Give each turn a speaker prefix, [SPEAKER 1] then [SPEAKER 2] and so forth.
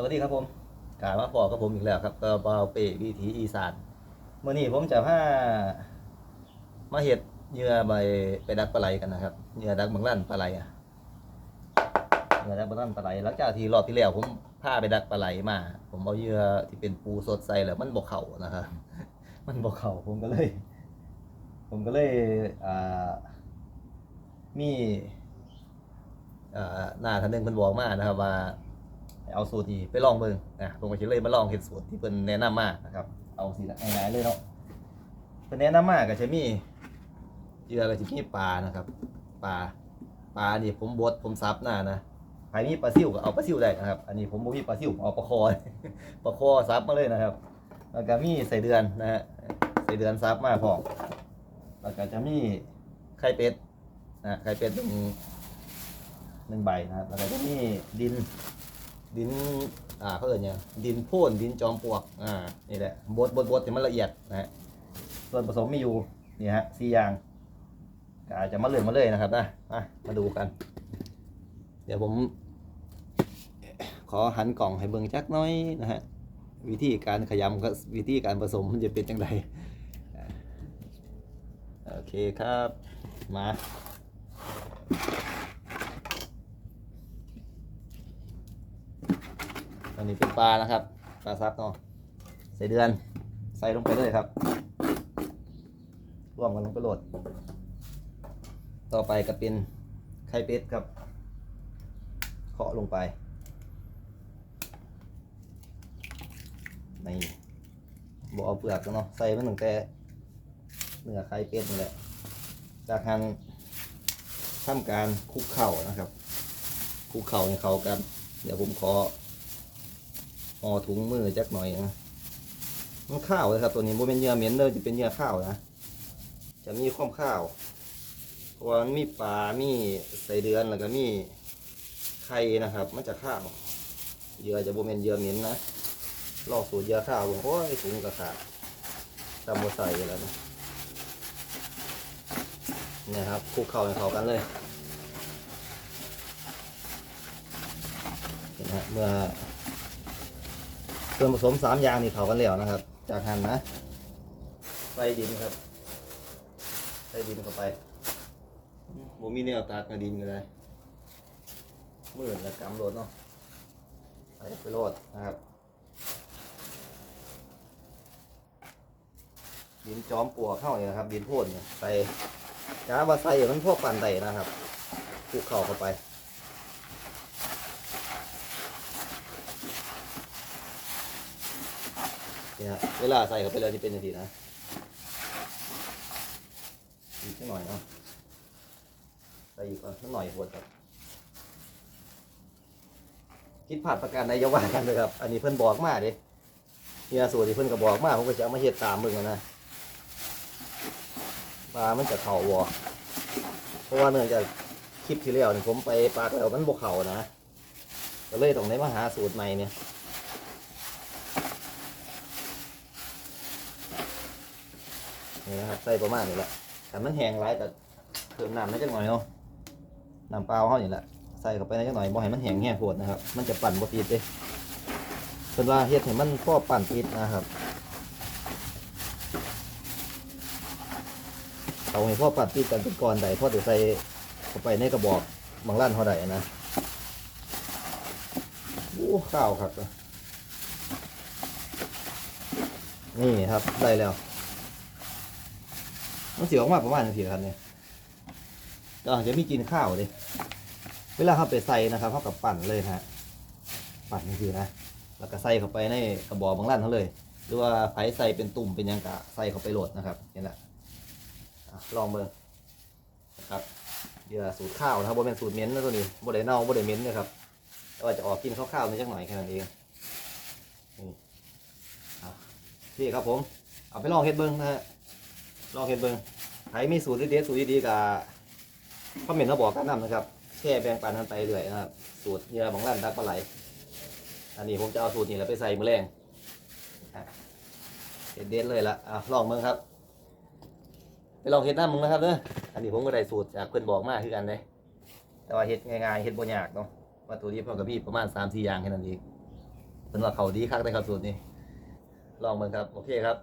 [SPEAKER 1] สวัสดีครับผมกลามาพอกับผมอีกแล้วครับก็เบาเปวิถีอีสานเมื่อนี้ผมจะพามาเห็ดเหยื่อใบไปดักปลาไหลกันนะครับเหยื่อดักบางลั่นปลาไหลอะเหยื่อดักบางลั่นปลาไหลหลังจากที่รอบที่แล้วผมพาไปดักปลาไหลมา ผมเอาเหยื่อที่เป็นปูสดใส่แล้วมันบกเข่านะครับมันบกเข่าผมก็เลย ผมก็เลยอ่ามีอ่าหน้าท่านหนึงเพิ่นบอกมานะครับว่า เอาสูตรนี้ไปลองเบิ่งนะผมก็สิเลยมาลองเฮ็ดสูตรที่เพิ่นแนะนำมานะครับ เอาสิละง่ายๆเลยเนาะเพิ่นแนะนำมาก็จะมีเหยื่อก็สิมีปลานะครับปลาปลานี่ผมบดผมซับหน้านะใครมีปลาซิ่วก็เอาปลาซิ่วได้นะครับ อันนี้ผมบ่มีปลาซิ่วเอาปลาคอปลาคอซับมาเลยนะครับ แล้วก็มีใส่เดือนนะฮะใส่เดือนซับมาพอแล้วก็จะมีไข่เป็ดนะไข่เป็ดหนึ่งหนึ่งใบนะครับแล้วก็จะมีดิน ดินอ่าเขาเอ่ยเนี่ยดินโพ่นดินจอมปลวกอ่านี่แหละบดบดบดให้มันละเอียดนะฮะส่วนผสมมีอยู่นี่ฮะสี่อย่างอาจจะมาเลื่อกมาเลยนะครับนะมามาดูกัน เดี๋ยวผม ขอหันกล่องให้เบิ่งจักน้อยนะฮะวิธีการขยำกับวิธีการผสมมันจะเป็นจังไดโอเคครับมา อันนี้เป็นปลานะครับ ปลาซับเนาะใส่เดือน ใส่ลงไปเลยครับร่วมกันลงไปโหลด ต่อไปก็เป็นไข่เป็ดครับ เคาะลงไป ในี่เอาเปลือกเนาะ ใส่มันตั้งแต่เนื้อไข่เป็ดนี่แหละ จากนั้นทำการคุกเข่านะครับ คุกเข่าให้เข้ากัน เดี๋ยวผมขอ ห่อถุงมือจักหน่อยนะมันข้าวเลยครับตัวนี้โมเป็นเนื้อเหม็นเลยจะเป็นเนื้อข้าวนะ จะมีความข้าวเพราะว่ามันมีปลา มีใส่เดือนแล้วก็มีไข่นะครับมันจะข้าวเยื่อจะโมเป็นเยื่อเหม็นนะลอกสูตรเยื่อข้าวผมโอ้ยถุงกระขาดตำโมใส่แล้วนะนี่ครับคลุกเข้าให้เข้ากันเลยเห็นไหมเมื่อ ส่วนผสมสามอย่างนี่เขากันแล้วนะครับ จากหั่นนะใส่ดินครับใส่ดินเข้าไปผมมีแนวตากกระดินก็ได้มือและกำโรดเนาะใส่ไปโรดนะครับ ดินจอมปลวเข้าเนี่ยนะครับ ดินโพ่นเนี่ยใส่กาว่าใส่มันพวกปั่นไดนะครับคลุกเข่าเข้าไป เนี่ยเวลาใส่เข้าไปแล้วจะเป็นยังไงนะอีกหน่อยเนาะใส่อีกก่อนสักหน่อยปวดครับคิดผ่านประการใดอยาว่ากันเลยครับ อันนี้เพิ่นบอกมาเดิเนี่ยสูตรที่เพิ่นก็บอกมาผมก็จะเอามาเฮ็ดตามมึงนะปลามันจะเข่าวอเพราะว่าเนื่องจากคลิปที่แล้วนี่ผมไปปลาแล้วมันบกเข่านะก็เลยต้องได้มาหาสูตรใหม่เนี่ย นี่นะครับใส่ประมาณนี้แหละแต่มันแห้งไรแต่เพิ่มน้ำนิดจังหน่อยเนาะน้ำเปล่าเขานี่แหละใส่เข้าไปนิดจังหน่อยบ่ให้มันแห้งแห้งโพดนะครับ มันจะปั่นบ่ติดเด้เป็นว่าเฮ็ดให้มันพอปั่นติดนะครับเอาให้พ่อปั่นติดกันเป็นก้อนใดพ่อเดี๋ยวใส่เข้าไปในกระบอกบางร้านเขาใดนะโอ้ข้าวครับนี่ครับได้แล้ว มันเสียออกมาประมาณนาทีครับเนี่ยก็จะมีกินข้าวเลยเวลาเขาไปใส่นะครับเขากับปั่นเลยนะฮะปั่นนาทีนะแล้วก็ใส่เข้าไปในกระบอกบางร้านเขาเลย หรือว่าไผใส่เป็นตุ่มเป็นยังกะใส่เข้าไปโหลดนะครับนี่แหละลองเบิ่งนะครับเหยื่อสูตรข้าวนะครับบ่เป็นสูตรเหม้นนะตัวนี้บ่ได้เน่าบ่ได้เหม้นนะครับแต่ว่าจะออกกินข้าวๆนิดจักหน่อยแค่นั้นเองนี่นี่ครับผม เอาไปลองเฮ็ดเบิ่งนะฮะ ลองเห็นเบิงใครมีสูตรเด็ดๆสูตรดีๆกับคอมเมนต์มาบอกกันนำนะครับแช่แบ่งปันกันไปเรื่อยนะครับ สูตรเหยื่อของร้านดักปลาไหล อันนี้ผมจะเอาสูตรนี้แล้วไปใส่มือแรงเด็ดๆเลยละอะลองเบิงครับ ไปลองเฮ็ดน้ำมึงนะครับเด้ออันนี้ผมก็ได้สูตรจากเพื่อนบอกมาคือกันเลยแต่ว่าเฮ็ดง่ายๆเฮ็ดบ่ยากเนาะวัตถุดิบเท่ากับพี่ประมาณ3-4อย่างแค่นั้นเองเป็นว่าเขาดีคักนะครับสูตรนี้ ลองเบิงครับ โอเคครับ